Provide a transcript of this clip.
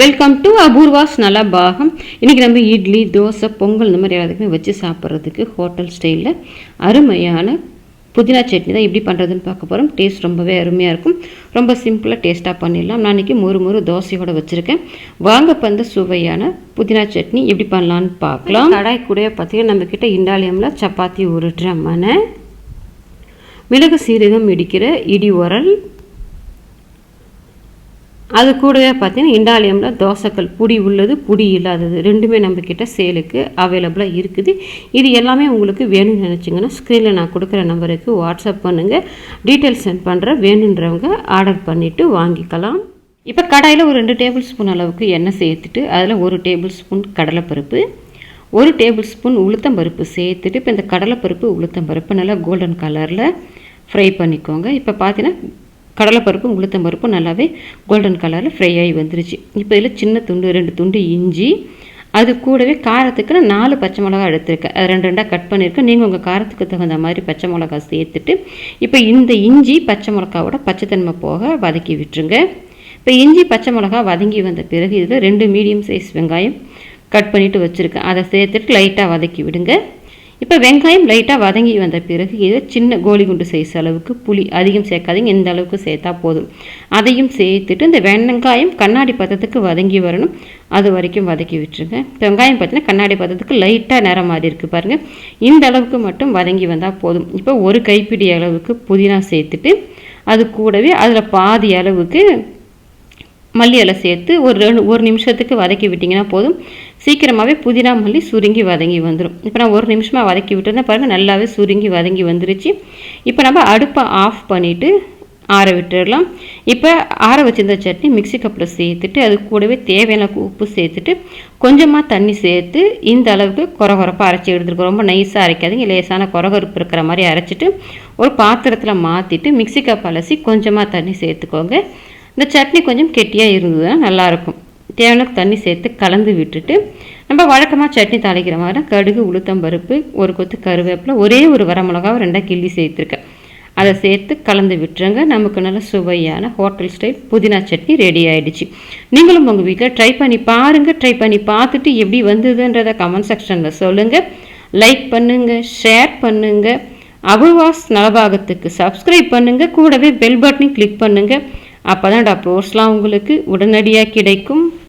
Welcome to Apoorva's நல்லா பாகம் இன்றைக்கி நம்ம இட்லி தோசை பொங்கல் இந்த மாதிரி எல்லாத்துக்குமே வச்சு சாப்பிட்றதுக்கு ஹோட்டல் ஸ்டைலில் அருமையான புதினா சட்னி தான் எப்படி பண்ணுறதுன்னு பார்க்க போகிறோம் டேஸ்ட் ரொம்பவே அருமையாக இருக்கும். ரொம்ப சிம்பிளாக டேஸ்ட்டாக பண்ணிடலாம். நான் இன்றைக்கி மொறு மொறு தோசையோடு வச்சுருக்கேன். வாங்க பந்த சுவையான புதினா சட்னி எப்படி பண்ணலான்னு பார்க்கலாம். கடாய் கூட பார்த்தீங்கன்னா நம்மக்கிட்ட இண்டாலியமில் சப்பாத்தி உருட்டுற மனை மிளகு சீரகம் இடிக்கிற இடி உரல் அது கூடவே பார்த்தீங்கன்னா இண்டாலியமில் தோசைக்கல் புடி உள்ளது புடி இல்லாதது. ரெண்டுமே நம்மக்கிட்ட சேலுக்கு அவைலபிளாக இருக்குது. இது எல்லாமே உங்களுக்கு வேணும்னு நினச்சிங்கன்னா ஸ்க்ரீனில் நான் கொடுக்குற நம்பருக்கு வாட்ஸ்அப் பண்ணுங்கள் டீட்டெயில்ஸ் சென்ட் பண்ணுறேன் வேணுன்றவங்க ஆர்டர் பண்ணிவிட்டு வாங்கிக்கலாம். இப்போ கடாயில் ஒரு ரெண்டு டேபிள் ஸ்பூன் அளவுக்கு எண்ணெய் சேர்த்துட்டு அதில் ஒரு டேபிள் ஸ்பூன் கடலைப்பருப்பு ஒரு டேபிள் ஸ்பூன் உளுத்தம்பருப்பு சேர்த்துட்டு இப்போ இந்த கடலைப்பருப்பு உளுத்தம்பருப்பு நல்லா கோல்டன் கலரில் ஃப்ரை பண்ணிக்கோங்க. இப்போ பார்த்தீங்கன்னா கடலைப்பருப்பும் உளுத்தம்பருப்பும் நல்லாவே கோல்டன் கலரில் ஃப்ரை ஆகி வந்துருச்சு. இப்போ இதில் சின்ன துண்டு ரெண்டு துண்டு இஞ்சி அது கூடவே காரத்துக்கு நான் நாலு பச்சை மிளகா எடுத்திருக்கேன். அது ரெண்டு ரெண்டாக கட் பண்ணியிருக்கேன். நீங்கள் உங்கள் காரத்துக்கு தகுந்த மாதிரி பச்சை மிளகா சேர்த்துட்டு இப்போ இந்த இஞ்சி பச்சை மிளகாவோட பச்சைத்தன்மை போக வதக்கி விட்டுருங்க. இப்போ இஞ்சி பச்சை மிளகா வதங்கி வந்த பிறகு இதில் ரெண்டு மீடியம் சைஸ் வெங்காயம் கட் பண்ணிவிட்டு வச்சுருக்கேன். அதை சேர்த்துட்டு லைட்டாக வதக்கி விடுங்க. இப்போ வெங்காயம் லைட்டாக வதங்கி வந்த பிறகு இதை சின்ன கோழி குண்டு சைஸ் அளவுக்கு புளி அதிகம் சேர்க்காதீங்க. இந்த அளவுக்கு சேர்த்தா போதும். அதையும் சேர்த்துட்டு இந்த வெங்காயம் கண்ணாடி பதத்துக்கு வதங்கி வரணும். அது வரைக்கும் வதக்கி விட்டுருங்க. இப்போ வெங்காயம் பார்த்தீங்கன்னா கண்ணாடி பதத்துக்கு லைட்டாக நிறம் மாதிரி இருக்குது பாருங்கள் இந்த அளவுக்கு மட்டும் வதங்கி வந்தால் போதும். இப்போ ஒரு கைப்பிடி அளவுக்கு புதினா சேர்த்துட்டு அது கூடவே அதில் பாதி அளவுக்கு மல்லி இலை சேர்த்து ஒரு ரெண்டு ஒரு நிமிஷத்துக்கு வதக்கி விட்டிங்கன்னா போதும். சீக்கிரமாகவே புதினா மல்லி சுருங்கி வதங்கி வந்துடும் இப்போ நான் ஒரு நிமிஷமாக வதக்கி விட்டுருந்தேன். பாருங்கள் நல்லாவே சுருங்கி வதங்கி வந்துருச்சு. இப்போ நம்ம அடுப்பை ஆஃப் பண்ணிவிட்டு ஆற விட்டுடலாம். இப்போ ஆற வச்சிருந்த சட்னி மிக்சி கப்பில் சேர்த்துட்டு அது கூடவே தேவையான உப்பு சேர்த்துட்டு கொஞ்சமாக தண்ணி சேர்த்து இந்த அளவுக்கு குறகுறப்பாக அரைச்சி எடுத்துருக்கோம். ரொம்ப நைஸாக அரைக்காதீங்க. லேசான குறகுறுப்பு இருக்கிற மாதிரி அரைச்சிட்டு ஒரு பாத்திரத்தில் மாற்றிட்டு மிக்சி கப் அலசி கொஞ்சமாக தண்ணி சேர்த்துக்கோங்க. இந்த சட்னி கொஞ்சம் கெட்டியாக இருந்ததுன்னா நல்லாயிருக்கும். தேவையான தண்ணி சேர்த்து கலந்து விட்டுட்டு நம்ம வழக்கமாக சட்னி தாளிக்கிற மாதிரி கடுகு உளுத்தம்பருப்பு ஒரு கொத்து கருவேப்பிலை ஒரே ஒரு வரமிளகாவை ரெண்டாக கிள்ளி சேர்த்துருக்கேன். அதை சேர்த்து கலந்து விட்டுருங்க. நமக்கு நல்ல சுவையான ஹோட்டல் ஸ்டைல் புதினா சட்னி ரெடி ஆகிடுச்சு நீங்களும் உங்கள் வீட்டில் ட்ரை பண்ணி பாருங்கள் ட்ரை பண்ணி பார்த்துட்டு எப்படி வந்ததுன்றதை கமெண்ட் செக்ஷனில் சொல்லுங்கள் லைக் பண்ணுங்கள் ஷேர் பண்ணுங்கள் அபுவாஸ் நலபாகத்துக்கு சப்ஸ்கிரைப் பண்ணுங்கள் கூடவே பெல் பட்டனையும் கிளிக் பண்ணுங்கள் அப்போ தான் டாக்டர்ஸ்லாம் உங்களுக்கு உடனடியாக கிடைக்கும்.